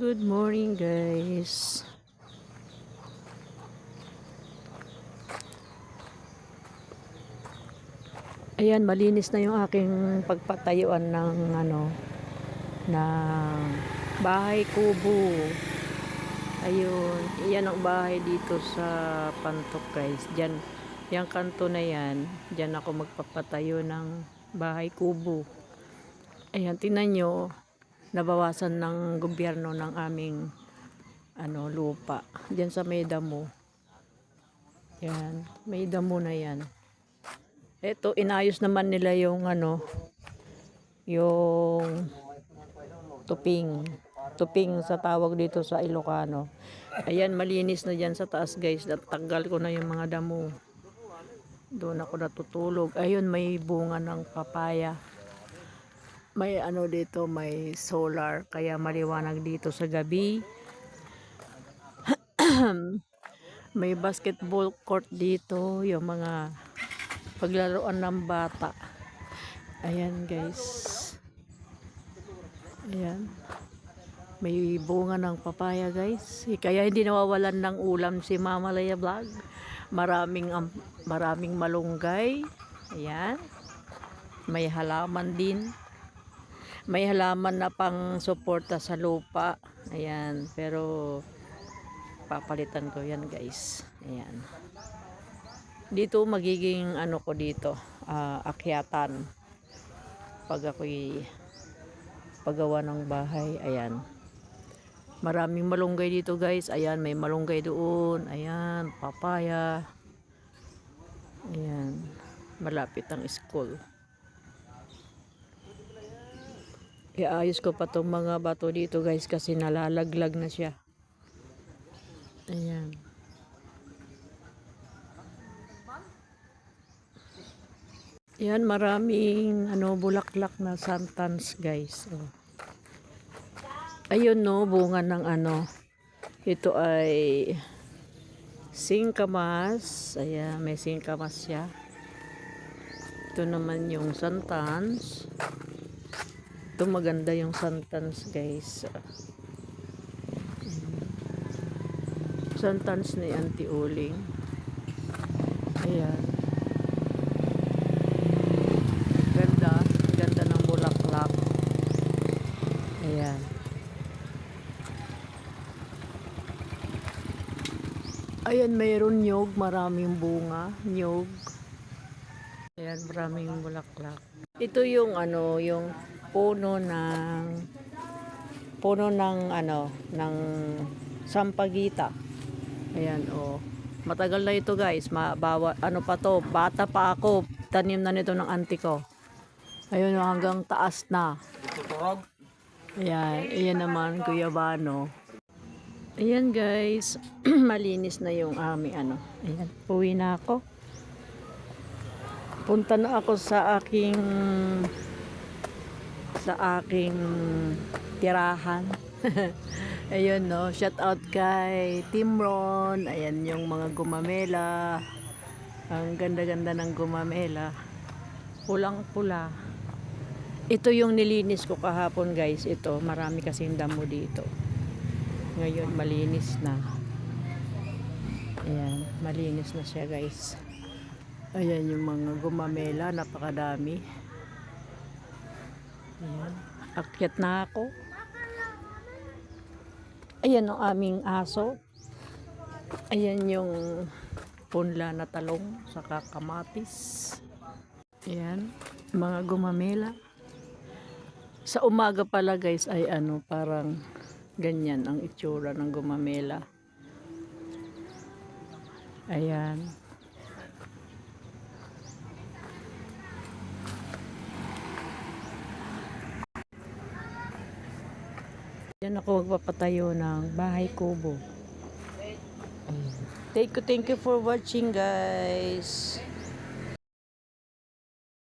good morning guys. Ayan, malinis na yung aking pagpatayuan ng ano ng bahay kubo. Ayun, yan ang bahay dito sa Pantok guys. Diyan, yung kanto na yan, diyan ako magpapatayo ng bahay kubo. Ayan, tingnan nyo, nabawasan ng gobyerno ng aming ano, lupa. Diyan sa may damo. Yan, may damo na yan. Ito, inayos naman nila yung ano, yung tuping. Tuping sa tawag dito sa Ilocano. Ayan, malinis na dyan sa taas guys. Tanggal ko na yung mga damo. Doon ako natutulog. Ayun, may bunga ng papaya. May ano dito, may solar. Kaya maliwanag dito sa gabi. may basketball court dito. Yung mga paglaruan ng bata. Ayan guys. Ayan. May bunga ng papaya guys. Kaya hindi nawawalan ng ulam si Mama Laya Vlog. Maraming am- maraming malunggay. Ayan. May halaman din. May halaman na pang suporta sa lupa. Ayan. Pero papalitan ko yan guys. Ayan. Dito magiging ano ko dito. ah, akyatan. Pag ako'y paggawa ng bahay. Ayan. Maraming malunggay dito guys. Ayan, may malunggay doon. Ayan, papaya. Ayan. Malapit ang school. Iayos ko pa tong mga bato dito guys kasi nalalaglag na siya. Ayan. Yan, maraming ano, bulaklak na santans guys. Oh. Ayun no, bunga ng ano. Ito ay singkamas. Ayan, may singkamas siya. Ito naman yung santans. Ito maganda yung santans guys. Santans ni Auntie Uling. Ayan. Ganda. Ganda ng bulaklak. Ayan. Ayan, mayroon nyog. Maraming bunga. Nyog. Ayan, maraming bulaklak. Ito yung ano, yung puno ng puno ng ano, ng sampagita. Ayan, oh. Matagal na ito guys. Mabawa, ano pa to, bata pa ako. Tanim na nito ng auntie ko. Ayun, oh, hanggang taas na. Ayan, ayan naman, guyabano. Ayan guys, malinis na yung aming ano. Ayan, puwi na ako. Punta na ako sa aking sa aking tirahan. Ayun no, shout out kay Timron. Ayan yung mga gumamela. Ang ganda-ganda ng gumamela. Pulang-pula. Ito yung nilinis ko kahapon guys. Ito, marami kasing damo dito. Ngayon, malinis na. Ayan, malinis na siya guys. Ayan yung mga gumamela, napakadami. Ayan, akyat na ako. Ayan ang aming aso. Ayan yung punla na talong sa kamatis. Ayan, mga gumamela. Sa umaga pala guys ay ano, parang ganyan ang itsura ng gumamela. Ayan. Yan ako magpapatayo ng bahay kubo. Thank you, thank you for watching guys.